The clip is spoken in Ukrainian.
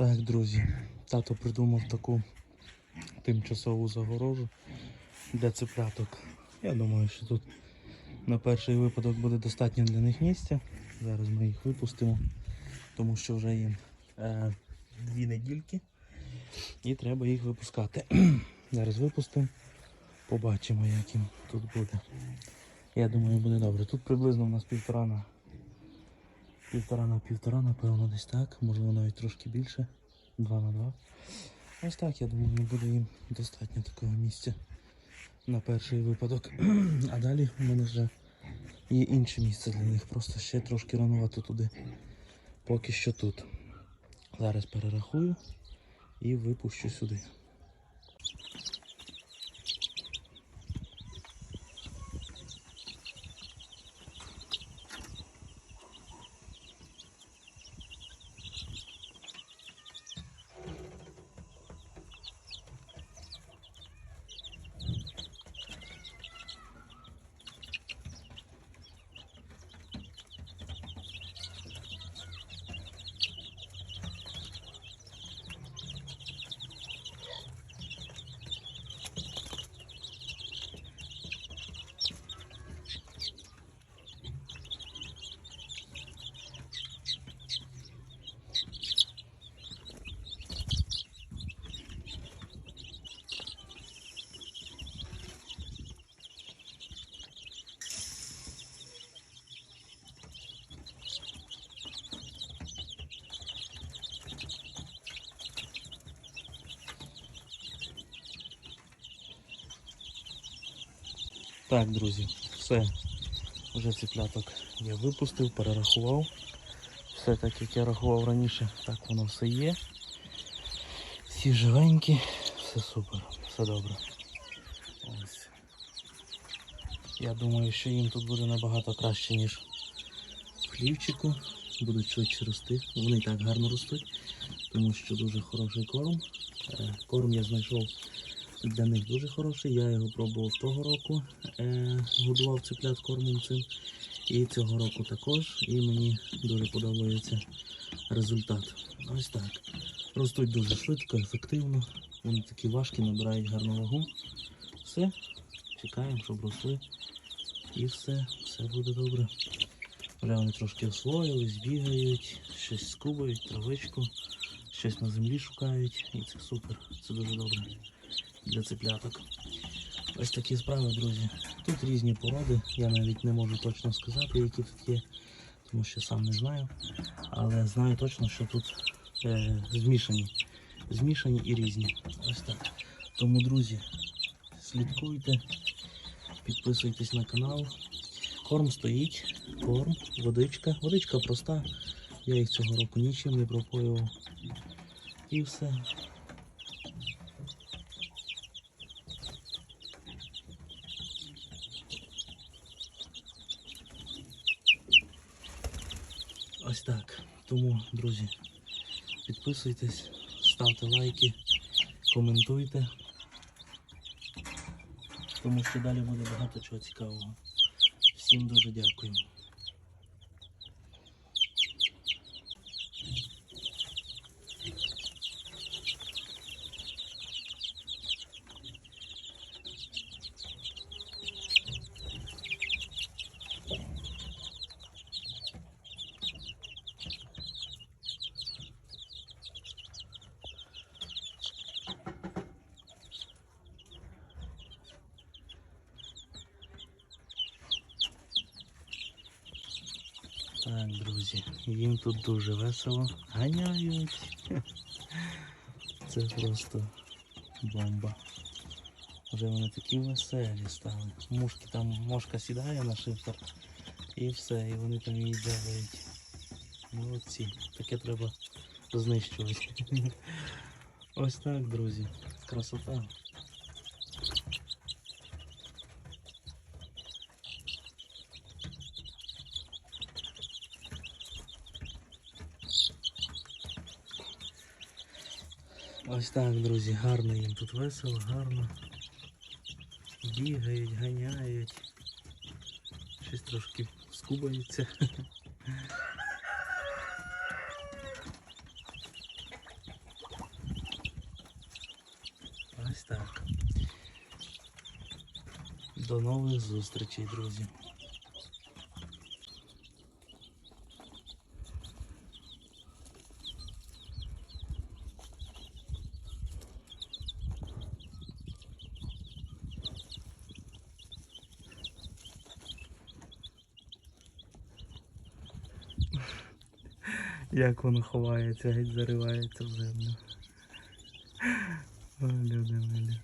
Так, друзі, тато придумав таку тимчасову загорожу для цепляток. Я думаю, що тут на перший випадок буде достатньо для них місця. Зараз ми їх випустимо, тому що вже їм е, дві недільки і треба їх випускати. Зараз випустимо, побачимо, як їм тут буде. Я думаю, буде добре. Тут приблизно у нас півтора на півтора на півтора, напевно, десь так, можливо навіть трошки більше. Два на два. Ось так, я думаю, буде їм достатньо такого місця на перший випадок. А далі в мене вже є інше місце для них. Просто ще трошки ранувато туди. Поки що тут. Зараз перерахую і випущу сюди. Так, друзі, все. Вже ціпляток я випустив, перерахував. Все так, як я рахував раніше, так воно все є. Всі живенькі, все супер, все добре. Ось. Я думаю, що їм тут буде набагато краще, ніж в хлівчику. Будуть швидше рости. Вони так гарно ростуть, тому що дуже хороший корм. Е, Корм я знайшов для них дуже хороший. Я його пробував того року, е, годував цеплят кормом цим. І цього року також. І мені дуже подобається результат. Ось так. Ростуть дуже швидко, ефективно. Вони такі важкі, набирають гарну вагу. Все, чекаємо, щоб росли. І все, все буде добре. Вже вони трошки освоїлись, бігають, щось скубають, травичку, щось на землі шукають. І це супер, це дуже добре для цепляток. Ось такі справи, друзі. Тут різні породи, я навіть не можу точно сказати, які тут є, тому що сам не знаю. Але знаю точно, що тут е, змішані. Змішані і різні. Ось так. Тому, друзі, слідкуйте, підписуйтесь на канал. Корм стоїть, корм, водичка. Водичка проста. Я їх цього року нічим не пропоював. І все. Ось так. Тому, друзі, підписуйтесь, ставте лайки, коментуйте. Тому що далі буде багато чого цікавого. Всім дуже дякую. Так, друзі, їм тут дуже весело. Ганяють. Це просто бомба. Вже вони такі веселі стали. Мушки там мошка сідає на шифер і все, і вони там її дзягають. Молодці. Таке треба знищувати. Ось так, друзі. Красота. Ось так, друзі, гарно їм тут весело, гарно. Бігають, ганяють. Щось трошки скубаються. Ось так. До нових зустрічей, друзі. Як воно ховається, геть заривається в землю. Люди люди.